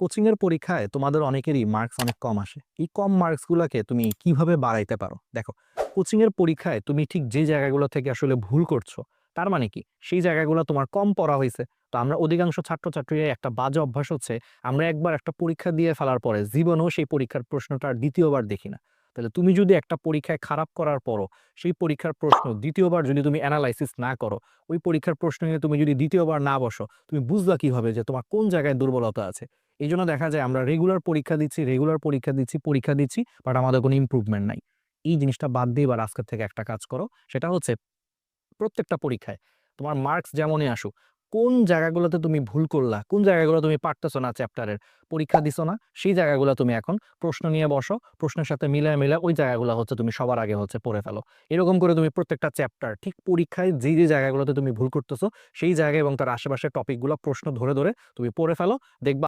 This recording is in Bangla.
কোচিং এর পরীক্ষায় তোমাদের অনেকেরই মার্কস অনেক কম আসে। এই কম মার্কসগুলোকে তুমি কীভাবে বাড়াইতে পারো? দেখো কোচিং এর পরীক্ষায় তুমি ঠিক যে জায়গাগুলো থেকে আসলে ভুল করছ, তার মানে কি? সেই জায়গাগুলো তোমার কম পড়া হয়েছে তো আমরা অধিকাংশ ছাত্রছাত্রীর একটা বাজে অভ্যাস হচ্ছে, আমরা একবার একটা পরীক্ষা দিয়ে ফেলার পরে জীবনেও সেই পরীক্ষার প্রশ্নটা দ্বিতীয়বার দেখি না। তাহলে তুমি যদি একটা পরীক্ষায় খারাপ করার পরও সেই পরীক্ষার প্রশ্ন দ্বিতীয়বার যদি তুমি অ্যানালাইসিস না করো, ওই পরীক্ষার প্রশ্ন নিয়ে তুমি যদি দ্বিতীয়বার না বসো, তুমি বুঝবা কীভাবে যে তোমার কোন জায়গায় দুর্বলতা আছে? এই জন্য দেখা যায় আমরা রেগুলার পরীক্ষা দিচ্ছি রেগুলার পরীক্ষা দিচ্ছি পরীক্ষা দিচ্ছি বাট আমাদের কোনো ইমপ্রুভমেন্ট নাই। এই জিনিসটা বাদ দিয়ে এবার আজকের থেকে একটা কাজ করো, সেটা হচ্ছে প্রত্যেকটা পরীক্ষায় তোমার মার্কস যেমনই আসুক, কোন জায়গাগুলোতে তুমি ভুল করলা, কোন জায়গাগুলো তুমি পারতেছো না চ্যাপ্টারের পরীক্ষা দিছো না, সেই জায়গাগুলো তুমি এখন প্রশ্ন নিয়ে বসো, প্রশ্নের সাথে মিলে মিলে ওই জায়গাগুলো হচ্ছে তুমি সবার আগে হচ্ছে পড়ে ফেলো। এরকম করে তুমি প্রত্যেকটা চ্যাপ্টার ঠিক পরীক্ষায় যে যে জায়গাগুলোতে তুমি ভুল করতেছো, সেই জায়গা এবং তার আশেপাশের টপিকগুলো প্রশ্ন ধরে ধরে তুমি পড়ে ফেলো, দেখবা